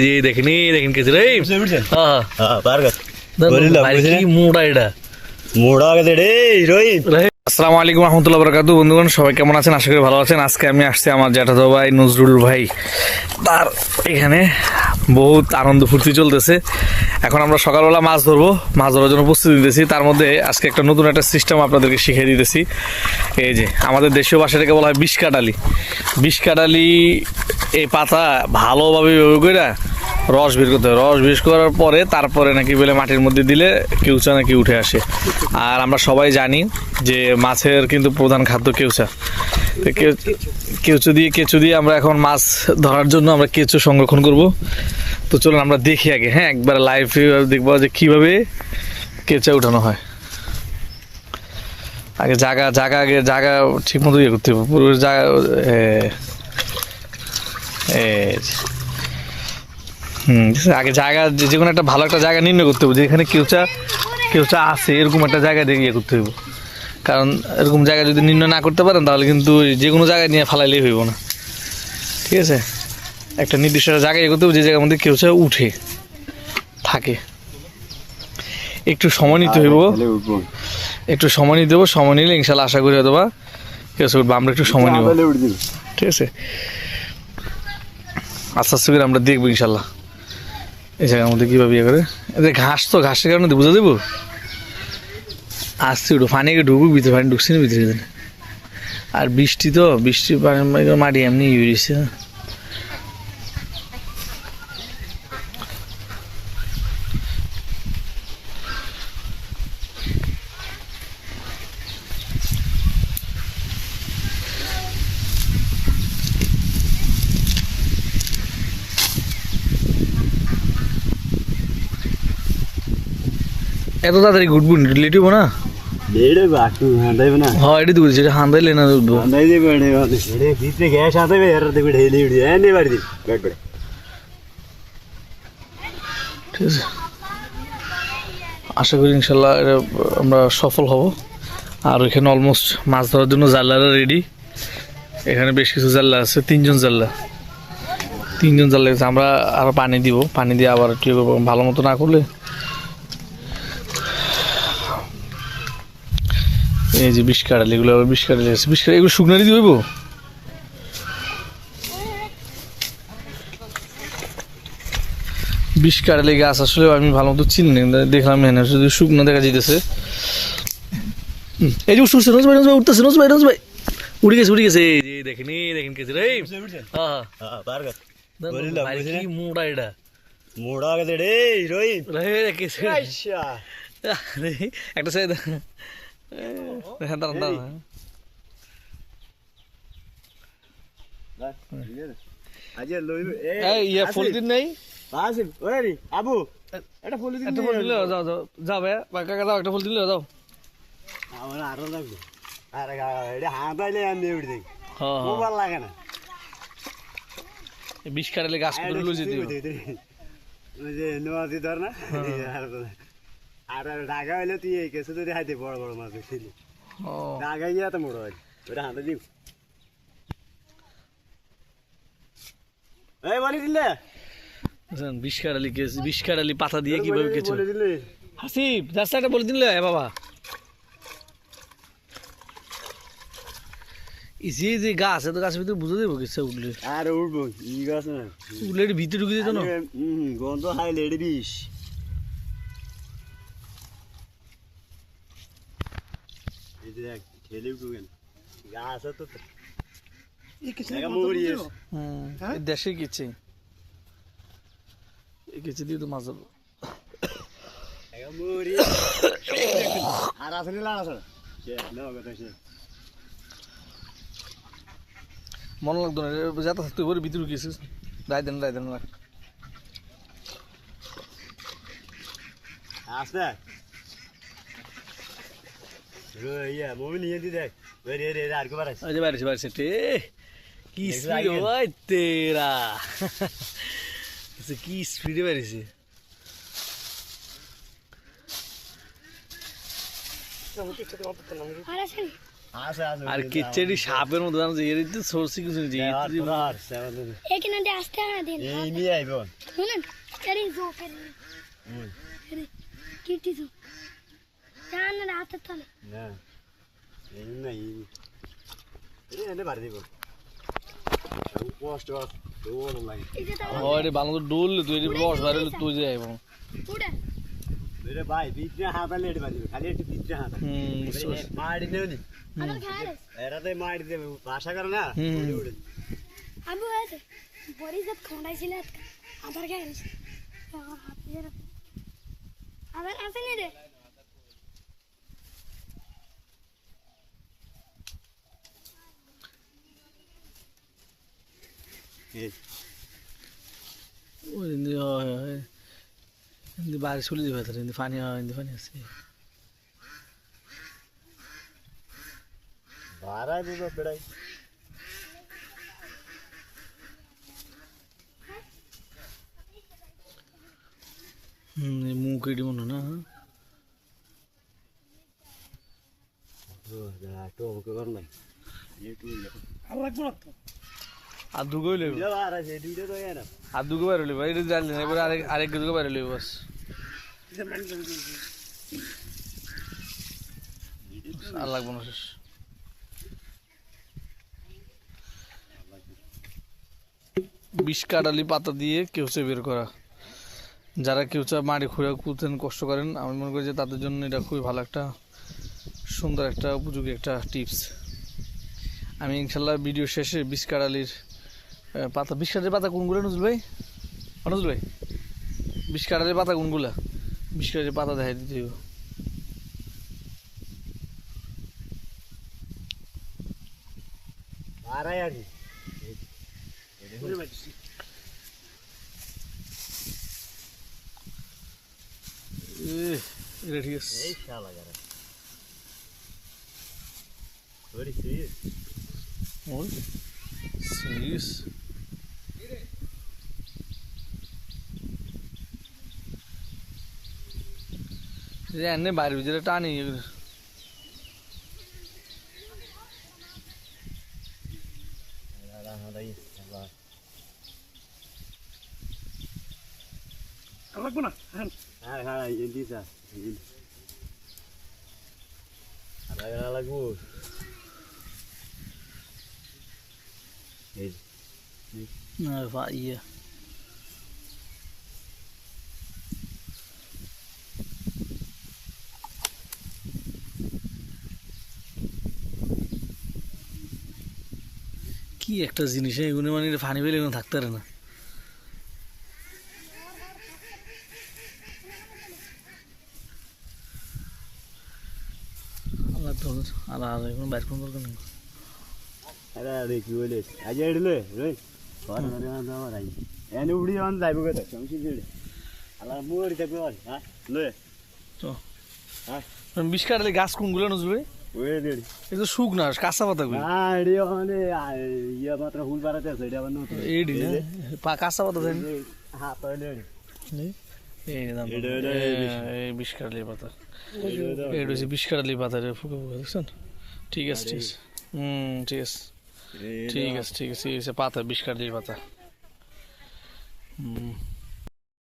এই দেখেন দেখেন কেছে রে হ্যাঁ হ্যাঁ হ্যাঁ মোড়া এটা? মোড়া রে হিরোইন আসসালামু আলাইকুম রহমতুল্লাহ বরকাতু বন্ধুগণ সবাই কেমন আছেন? আশা করি ভালো আছেন। আজকে আমি আসছি আমার জ্যাঠাতো ভাই নজরুল ভাই। তার এখানে বহুত আনন্দ ফুর্তি চলতেছে। এখন আমরা সকালবেলা মাছ ধরবো। মাছ ধরার জন্য প্রস্তুতি দিতেছি তার মধ্যে আজকে একটা নতুন একটা সিস্টেম আপনাদেরকে শিখিয়ে দিতেছি। এই যে আমাদের দেশীয় ভাষাটাকে বলা হয় বিষ কাটালি। বিষ কাটালি এই পাতা ভালোভাবে ব্যবহার করে রস বের করতে হয় রস বের করার পরে তারপরে নাকি বলে মাটির মধ্যে দিলে কেউচা নাকি উঠে আসে। আর আমরা সবাই জানি যে মাছের কিন্তু প্রধান খাদ্য কেউচা। তো কেউ কেঁচু দিয়ে কেঁচু দিয়ে আমরা এখন মাছ ধরার জন্য আমরা কেঁচু সংরক্ষণ করব। তো চলুন আমরা দেখি আগে হ্যাঁ? একবার লাইভ দেখব যে কীভাবে কেঁচা উঠানো হয়। আগে জায়গা জায়গা আগে জায়গা ঠিক মতো ইয়ে করতে হবে। পুরো জায়গা। হুম আগে জায়গা যে কোনো একটা ভালো একটা জায়গা নির্ণয় করতে হবে। যেখানে কেউচা কেউচা আছে এরকম একটা জায়গা দেখে ইয়ে করতে হবে কারণ এরকম জায়গা যদি নির্ণয় না করতে পারেন তাহলে কিন্তু যে কোনো জায়গায় নিয়ে ফালাইলেই হইব না। ঠিক আছে? একটা নির্দিষ্ট জায়গায় ইয়ে করতে হবে যে জায়গার মধ্যে কেউচা উঠে থাকে। একটু সময় নিতে হইব। একটু সময় নিতে দেবো সময় নিলে ইনশাল্লাহ আশা করি হয়তো বা কেউচা উঠবো। আমরা একটু সময় নিব। ঠিক আছে? আস্তে আস্তে করে আমরা দেখব ইনশাল্লাহ। এই জায়গার মধ্যে কীভাবে ইয়ে করে? এদের ঘাস তো, ঘাসের কারণে বুঝে দেবো। আসছে উঠো পানি ঢুকবো ভিতরে পানি ঢুকছে না ভিতরে। আর বৃষ্টি তো, বৃষ্টি মাটি এমনি ইয়ে দিচ্ছে এত তাড়াতাড়ি ঘুরবো লেট হব না লেড়ে বাটু হাঁদাইবে না হ্যাঁ এটি দূরে যেটা হান্দাই লেনা উঠবো হাঁদাইতে বেড়ে লেড়ে ভিতরে গ্যাস হাঁদাইবে এর দেখবে ঢেলে উড়ি এনে বাড়ি দিই ব্যাট করে। ঠিক আছে। আশা করি ইনশাল্লাহ আমরা সফল হব। আর এখানে অলমোস্ট মাছ ধরার জন্য জাল্লারা রেডি এখানে বেশ কিছু জাল্লা আছে তিনজন জাল্লা। তিনজন জাল্লা আছে আমরা আরও পানি দিব। পানি দিয়ে আবার করব ভালো মতো না করলে এই যে বিষ কাটালি এগুলো আবার বিষ কাটালি আছে। বিষ কাটালি এগুলো শুকনারি দিব বিষ কাটালি গাছ আসলে আমি ভালো মতো চিনি না দেখলাম এখানে শুধু শুকনো দেখা যেতেছে এই যে উঠছে নজ ভাই নজ ভাই উঠতেছে নজ ভাই নজ ভাই উড়ে গেছে উড়ে গেছে। এই যে দেখেন এই দেখেন কেছে রে। হ্যাঁ হ্যাঁ। হ্যাঁ মোড়া এটা? মোড়া গেছে রে হিরোইন রে। কেছে আচ্ছা একটা সাইড দেখেন দাঁড়ান দাঁড়ান ইয়ে হ্যাঁ হ্যাঁ বিষ কাটালি গাছ করে লুজে দিও ওই যে নোয়াদি ধর না আর ঢাকা হইলে তুই এই কেসে যদি হাইতে বড় বড় মাছ ঢাকা গিয়ে তো মোড় হয় ওটা হাতে এই বলি দিলে? বিষ কাটালি পাতা দিয়ে কীভাবে কেছে বলে দিলে। হাসিব রাস্তা একটা বলে দিলে এ বাবা। যে যে গাছ এত গাছের ভিতরে বুঝে দেবো কিছু উঠলে। আর উঠবো ই গাছ না। উঠলে ভিতরে ঢুকে যেত না? গন্ধ হাই লেডি বিষ। এই যে দেখ ঠেলে উঠবো কেন গাছ তো। জায়গা মরি হুম, এই দেশে গেছে। গেছে দিয়ে তো মাছ ধরবো। আর মনে লাগতো না যাতে থাকতে পারে ভিতরে গেছিস রায় দেন রায় দেন রাখ। আসতে ইয়া মমি নিয়ে দি দেখ রে রে রে আর কি স্পিড ওই তেরা কি স্পিডে আর কেচেরি সাপের মতো জানো যে এর তো সরছি কিছু নেই এখানে দিয়ে আসতে দিন এই নিয়ে আইব শুনেন জো জান না হাতে তলে না এই না এই এই এনে বাড়ি দিব কষ্ট আছে ওরে বাংলা ডোল তুই বস বাইরে তুই যাই এবং রে ভাই বিটরে হাত আলে এটি খালি একটু বিটরে হাত হুম মারি নেও নি এরাতে মারি দেবে ভাষা করে না হুম। উড়ে উড়ে আবু আছে বড়ি জত খন্ডাইছিল আধার খায় আবার আছে নি রে ఇంది ఇంది బాగా సులుది పోతారు ఇంది ఫాని ఇంది ఫాని వస్తాయి బారా బిడాయి മൂക്കിടി കൊണ്ടാണ് ടോക്ക് കുറഞ്ഞ আর দুগো লইব আর দুগো বাইরে লইব এটা জানলি না এবারে আরেক আরেক দুগো বাইরে লইব বাস আর লাগবো না শেষ। বিষ কাটালি পাতা দিয়ে কেউচে বের করা যারা কেউচা মাটি খুঁড়ে কুতেন কষ্ট করেন আমি মনে করি যে তাদের জন্য এটা খুবই ভালো একটা সুন্দর একটা উপযোগী একটা টিপস। আমি ইনশাল্লাহ ভিডিও শেষে বিষ কাটালির পাতা কাটালির পাতা কোনগুলো নজরুল ভাই? নজরুল ভাই? কাটালির পাতা কোনগুলা? বিষ কাটালির পাতা দেখাই দিতে হইব। ঠিক আছে। এই শালা গারা ওরে যে এনে বাইরের ভিতরে টানি লাগবো না হ্যাঁ হ্যাঁ এই দিসা আলা আলা লাগু এই না বা ইয়ে কি একটা জিনিস এগুলো মানে ফানি পেলে এগুলো থাকতে পারে না আল্লাহ তো আর আর এখন বাইর কোন দরকার নেই আরে আরে কি বলে আজ এডলে রে কোন মানে আন্দা মারাই এনে উড়ি আন যাইবো কত সমসি দিলে আলা মোরি থাকবে আর হ্যাঁ লয়ে হ্যাঁ বিষ কাটালে গাছ কোনগুলো নজরে ওই এটা কাঁচা পাতা গুলো না এডি মানে ইয়া মাত্র হুল বাড়াতে আছে এটা না পা কাঁচা পাতা দেন হ্যাঁ তো এডি এই দাম কাটালি পাতা এটা হচ্ছে বিষ কাটালি পাতা রে ফুকে ফুকে দেখছেন ঠিক আছে ঠিক আছে হুম ঠিক আছে ঠিক আছে ঠিক আছে পাতা বিষ কাটালি পাতা। হুম।